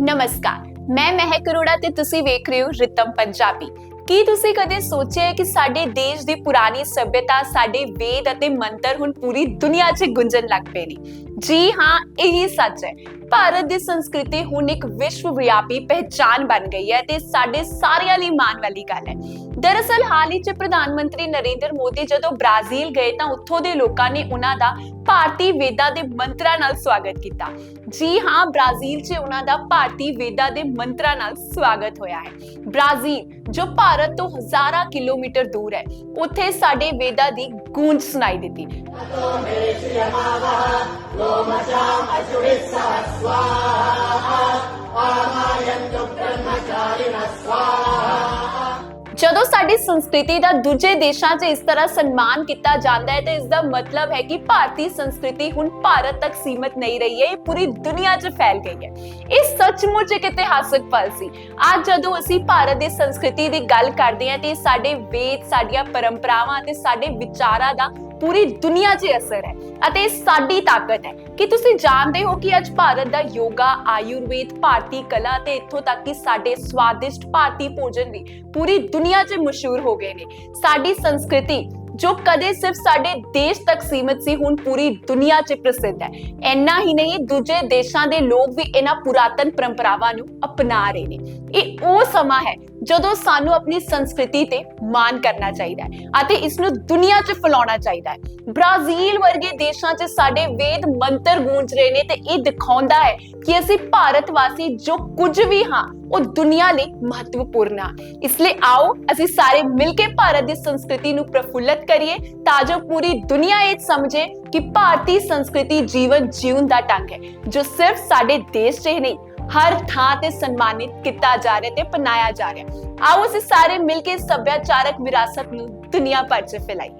ਨਮਸਕਾਰ। ਮੈਂ ਮਹਿਕ ਅਰੋੜਾ ਤੇ ਤੁਸੀਂ ਵੇਖ ਰਹੇ ਹੋ ਰਿਤਮ ਪੰਜਾਬੀ। ਕੀ ਤੁਸੀਂ ਕਦੇ ਸੋਚਿਆ ਹੈ ਕਿ ਸਾਡੇ ਦੇਸ਼ ਦੀ ਪੁਰਾਣੀ ਸਭਿਅਤਾ, ਸਾਡੇ ਵੇਦ ਅਤੇ ਮੰਤਰ ਹੁਣ ਪੂਰੀ ਦੁਨੀਆ 'ਚ ਗੁੰਜਣ ਲੱਗ ਪਏ ਨੇ? ਜੀ ਹਾਂ, ਇਹੀ ਸੱਚ ਹੈ। ਭਾਰਤ ਦੀ ਸੰਸਕ੍ਰਿਤੀ ਹੁਣ ਇੱਕ ਵਿਸ਼ਵ ਵਿਆਪੀ ਪਹਿਚਾਨ ਬਣ ਗਈ ਹੈ ਤੇ ਸਾਡੇ ਸਾਰਿਆਂ ਲਈ ਮਾਣ ਵਾਲੀ ਗੱਲ ਹੈ। ਦਰਅਸਲ ਹਾਲ ਹੀ 'ਚ ਪ੍ਰਧਾਨ ਮੰਤਰੀ ਨਰਿੰਦਰ ਮੋਦੀ ਜਦੋਂ ਬ੍ਰਾਜ਼ੀਲ ਗਏ ਤਾਂ ਉੱਥੋਂ ਦੇ ਲੋਕਾਂ ਨੇ ਉਹਨਾਂ ਦਾ ਭਾਰਤੀ ਵੇਦਾਂ ਦੇ ਮੰਤਰਾਂ ਨਾਲ ਸਵਾਗਤ ਕੀਤਾ। ਜੀ ਹਾਂ, ਬ੍ਰਾਜ਼ੀਲ 'ਚ ਉਹਨਾਂ ਦਾ ਭਾਰਤੀ ਵੇਦਾਂ ਦੇ ਮੰਤਰਾਂ ਨਾਲ ਸਵਾਗਤ ਹੋਇਆ ਹੈ। ਬ੍ਰਾਜ਼ੀਲ, ਜੋ ਭਾਰਤ ਤੋਂ ਹਜ਼ਾਰਾਂ ਕਿਲੋਮੀਟਰ ਦੂਰ ਹੈ, ਉੱਥੇ ਸਾਡੇ ਵੇਦਾਂ ਦੀ ਗੂੰਜ ਸੁਣਾਈ ਦਿੱਤੀ। ਜਦੋਂ ਸਾਡੀ ਸੰਸਕ੍ਰਿਤੀ ਦਾ ਦੂਜੇ ਦੇਸ਼ਾਂ 'ਚ ਇਸ ਤਰ੍ਹਾਂ ਸਨਮਾਨ ਕੀਤਾ ਜਾਂਦਾ ਹੈ, ਤਾਂ ਇਸ ਦਾ ਮਤਲਬ ਹੈ ਕਿ ਭਾਰਤੀ ਸੰਸਕ੍ਰਿਤੀ ਹੁਣ ਭਾਰਤ ਤੱਕ ਸੀਮਤ ਨਹੀਂ ਰਹੀ ਹੈ, ਇਹ ਪੂਰੀ ਦੁਨੀਆ 'ਚ ਫੈਲ ਗਈ ਹੈ। ਇਹ ਸੱਚਮੁੱਚ ਇੱਕ ਇਤਿਹਾਸਕ ਪਲ ਸੀ। ਅੱਜ ਜਦੋਂ ਅਸੀਂ ਭਾਰਤ ਦੀ ਸੰਸਕ੍ਰਿਤੀ ਦੀ ਗੱਲ ਕਰਦੇ ਹਾਂ, ਤੇ ਸਾਡੇ ਵੇਦ, ਸਾਡੀਆਂ ਪਰੰਪਰਾਵਾਂ ਅਤੇ ਸਾਡੇ ਵਿਚਾਰਾਂ ਦਾ ਪੂਰੀ ਦੁਨੀਆ 'ਚ ਅਸਰ ਹੈ ਅਤੇ ਸਾਡੀ ਤਾਕਤ ਹੈ। ਕਿ ਤੁਸੀਂ ਜਾਣਦੇ ਹੋ ਕਿ ਅੱਜ ਭਾਰਤ ਦਾ ਯੋਗਾ, ਆਯੁਰਵੇਦ, ਭਾਰਤੀ ਕਲਾ ਤੇ ਇੱਥੋਂ ਤੱਕ ਕਿ ਸਾਡੇ ਸਵਾਦਿਸ਼ਟ ਭਾਰਤੀ ਭੋਜਨ ਵੀ ਪੂਰੀ ਦੁਨੀਆ 'ਚ ਮਸ਼ਹੂਰ ਹੋ ਗਏ ਨੇ। ਸਾਡੀ ਸੰਸਕ੍ਰਿਤੀ ਜੋ ਕਦੇ ਸਿਰਫ ਸਾਡੇ ਦੇਸ਼ ਤੱਕ ਸੀਮਿਤ ਸੀ, ਹੁਣ ਪੂਰੀ ਦੁਨੀਆ 'ਚ ਪ੍ਰਸਿੱਧ ਹੈ। ਇੰਨਾ ਹੀ ਨਹੀਂ, ਦੂਜੇ ਦੇਸ਼ਾਂ ਦੇ ਲੋਕ ਵੀ ਇਹਨਾਂ ਪੁਰਾਤਨ ਪਰੰਪਰਾਵਾਂ ਨੂੰ ਅਪਣਾ ਰਹੇ ਨੇ। ਇਹ ਉਹ ਸਮਾਂ ਹੈ ਜਦੋਂ ਸਾਨੂੰ ਆਪਣੀ ਸੰਸਕ੍ਰਿਤੀ ਤੇ ਮਾਣ ਕਰਨਾ ਚਾਹੀਦਾ ਹੈ ਅਤੇ ਇਸ ਨੂੰ ਦੁਨੀਆ 'ਚ ਫੈਲਾਉਣਾ ਚਾਹੀਦਾ ਹੈ। ਬ੍ਰਾਜ਼ੀਲ ਵਰਗੇ ਦੇਸ਼ਾਂ 'ਚ ਸਾਡੇ ਵੇਦ ਮੰਤਰ ਗੂੰਜ ਰਹੇ ਨੇ ਤੇ ਇਹ ਦਿਖਾਉਂਦਾ ਹੈ ਕਿ ਅਸੀਂ ਭਾਰਤ ਵਾਸੀ ਜੋ ਕੁਝ ਵੀ ਹਾਂ ਉਹ ਦੁਨੀਆ ਲਈ ਮਹੱਤਵਪੂਰਨ ਆ ਇਸ ਲਈ ਆਓ ਅਸੀਂ ਸਾਰੇ ਮਿਲ ਕੇ ਭਾਰਤ ਦੀ ਸੰਸਕ੍ਰਿਤੀ ਨੂੰ ਪ੍ਰਫੁੱਲਤ ਕਰੀਏ ਤਾਂ ਜੋ ਪੂਰੀ ਦੁਨੀਆ ਇਹ ਸਮਝੇ ਕਿ ਭਾਰਤੀ ਸੰਸਕ੍ਰਿਤੀ ਜੀਵਨ ਜੀਉਣ ਦਾ ਢੰਗ ਹੈ ਜੋ ਸਿਰਫ ਸਾਡੇ ਦੇਸ਼ 'ਚ ਹੀ ਨਹੀਂ ਹਰ ਥਾਂ ਤੇ ਸਨਮਾਨਿਤ ਕੀਤਾ ਜਾ ਰਿਹਾ ਤੇ ਅਪਣਾਇਆ ਜਾ ਰਿਹਾ ਆਓ ਅਸੀਂ ਸਾਰੇ ਮਿਲ ਕੇ ਇਸ ਸੱਭਿਆਚਾਰਕ ਵਿਰਾਸਤ ਨੂੰ ਦੁਨੀਆ ਭਰ 'ਚ ਫੈਲਾਈਏ